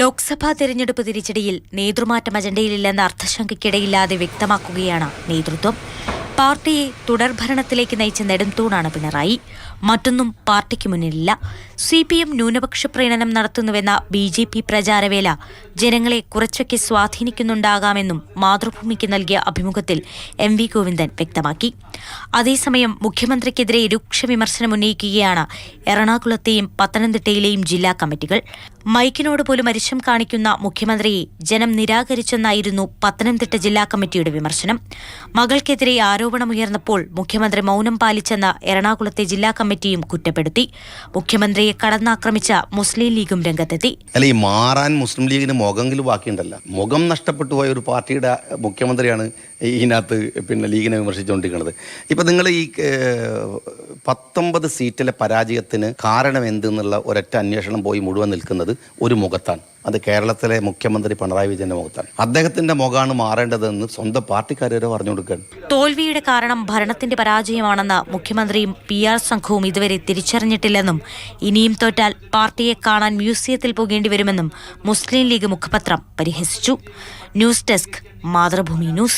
ലോക്സഭാ തെരഞ്ഞെടുപ്പ് തിരിച്ചടിയിൽ നേതൃമാറ്റം അജണ്ടയിലില്ലെന്ന അർത്ഥശങ്കയ്ക്കിടയില്ലാതെ വ്യക്തമാക്കുകയാണ് നേതൃത്വം. പാർട്ടിയെ തുടർഭരണത്തിലേക്ക് നയിച്ച നെടുംതൂണാണ് പിണറായി. മറ്റൊന്നും പാർട്ടിക്ക് മുന്നിലില്ല. സി പി എം ന്യൂനപക്ഷ പ്രീണനം നടത്തുന്നുവെന്ന ബി ജെ പി പ്രചാരവേല ജനങ്ങളെ കുറച്ചൊക്കെ സ്വാധീനിക്കുന്നുണ്ടാകാമെന്നും മാതൃഭൂമിക്ക് നൽകിയ അഭിമുഖത്തിൽ എം വി ഗോവിന്ദൻ വ്യക്തമാക്കി. അതേസമയം മുഖ്യമന്ത്രിക്കെതിരെ രൂക്ഷ വിമർശനം ഉന്നയിക്കുകയാണ് എറണാകുളത്തെയും പത്തനംതിട്ടയിലെയും ജില്ലാ കമ്മിറ്റികൾ. മൈക്കിനോട് പോലും അരിശം കാണിക്കുന്ന മുഖ്യമന്ത്രിയെ ജനം നിരാകരിച്ചെന്നായിരുന്നു പത്തനംതിട്ട ജില്ലാ കമ്മിറ്റിയുടെ വിമർശനം. മകൾക്കെതിരെ ആരോപണമുയർന്നപ്പോൾ മുഖ്യമന്ത്രി മൗനം പാലിച്ചെന്ന എറണാകുളത്തെ ജില്ലാ കമ്മിറ്റിയും കുറ്റപ്പെടുത്തി. മുഖ്യമന്ത്രിയെ കടന്നാക്രമിച്ച മുസ്ലിം ലീഗും രംഗത്തെത്തി. അല്ല ഈ മാറാൻ മുസ്ലിം ലീഗിന് മുഖമെങ്കിലും ബാക്കിയുണ്ടല്ല മുഖം നഷ്ടപ്പെട്ടു പോയ ഒരു പാർട്ടിയുടെ മുഖ്യമന്ത്രിയാണ് ഇതിനകത്ത് പിന്നെ ലീഗിനെ വിമർശിച്ചുകൊണ്ടിരിക്കുന്നത്. ഇപ്പം നിങ്ങൾ ഈ പത്തൊമ്പത് സീറ്റിലെ പരാജയത്തിന് കാരണം എന്തെന്നുള്ള ഒരൊറ്റ അന്വേഷണം പോയി മുഴുവൻ നിൽക്കുന്നത് ഒരു മുഖത്താണ്. അത് കേരളത്തിലെ മുഖ്യമന്ത്രി പിണറായി വിജയന്റെ മുഖത്താണ്. അദ്ദേഹത്തിന്റെ മുഖമാണ് മാറേണ്ടതെന്ന് സ്വന്തം പാർട്ടിക്കാരെ പറഞ്ഞു കൊടുക്കുകയാണ്. തോൽവിയുടെ കാരണം ഭരണത്തിന്റെ പരാജയമാണെന്ന് മുഖ്യമന്ത്രിയും പി ആർ സംഘവും ഇതുവരെ തിരിച്ചറിഞ്ഞിട്ടില്ലെന്നും ഇനിയും തോറ്റാൽ പാർട്ടിയെ കാണാൻ മ്യൂസിയത്തിൽ പോകേണ്ടി വരുമെന്നും മുസ്ലിം ലീഗ് മുഖപത്രം പരിഹസിച്ചു. News desk Mathrubhumi news.